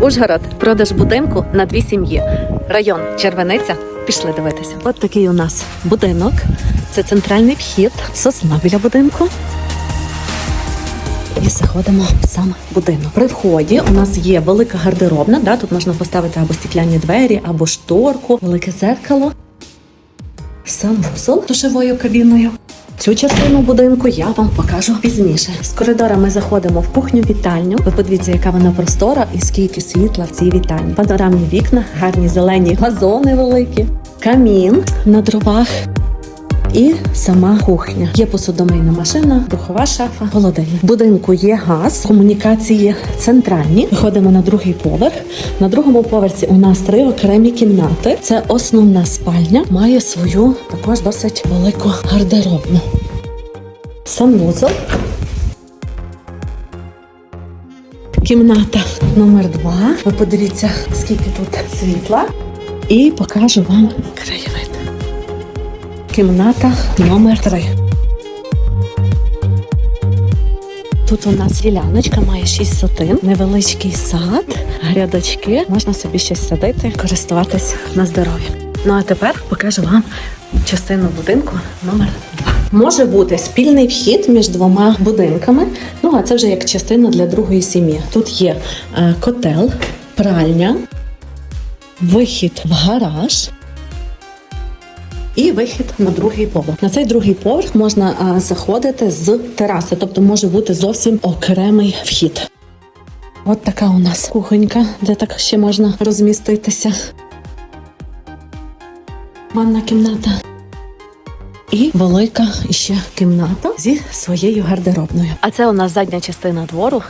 Ужгород, продаж будинку на дві сім'ї. Район Червениця. Пішли дивитися. От такий у нас будинок. Це центральний вхід, сосна біля будинку. І заходимо в сам будинок. При вході у нас є велика гардеробна. Да? Тут можна поставити або стекляні двері, або шторку, велике зеркало, санвузол з душевою кабіною. Цю частину будинку я вам покажу пізніше. З коридора ми заходимо в кухню вітальню. Ви подивіться, яка вона простора і скільки світла в цій вітальні. Панорамні вікна, гарні зелені газони великі, камін на дровах. І сама кухня. Є посудомийна машина, духова шафа, холодильник. В будинку є газ, комунікації центральні. Виходимо на другий поверх. На другому поверсі у нас три окремі кімнати. Це основна спальня, має свою також досить велику гардеробну. Санвузол. Кімната номер два. Ви подивіться, скільки тут світла. І покажу вам краєвид. Кімната номер 3 Тут у нас діляночка має 6 сотин, невеличкий сад, грядочки. Можна собі щось садити, користуватись на здоров'я. Ну а тепер покажу вам частину будинку номер 2 Може бути спільний вхід між двома будинками. Ну а це вже як частина для другої сім'ї. Тут є е, котел, пральня, вихід в гараж. І вихід на другий поверх. На цей другий поверх можна заходити з тераси, тобто може бути зовсім окремий вхід. От така у нас кухонька, де так ще можна розміститися. Ванна кімната. І велика ще кімната зі своєю гардеробною. А це у нас задня частина двору.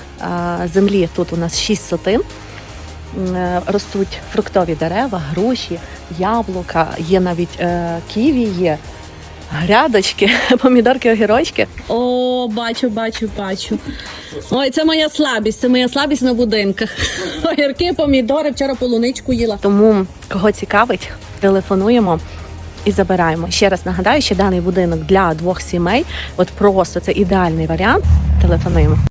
Землі тут у нас 6 сотин. Е, Ростуть фруктові дерева, груші, яблука, є навіть е, ківі, є грядочки, помідорки, огірочки. О, бачу, бачу, бачу. Ой, це моя слабість, це моя слабість на будинках. Огірки, помідори, вчора полуничку їла. Тому кого цікавить, телефонуємо і забираємо. Ще раз нагадаю, що даний будинок для двох сімей, от просто це ідеальний варіант. Телефонуємо.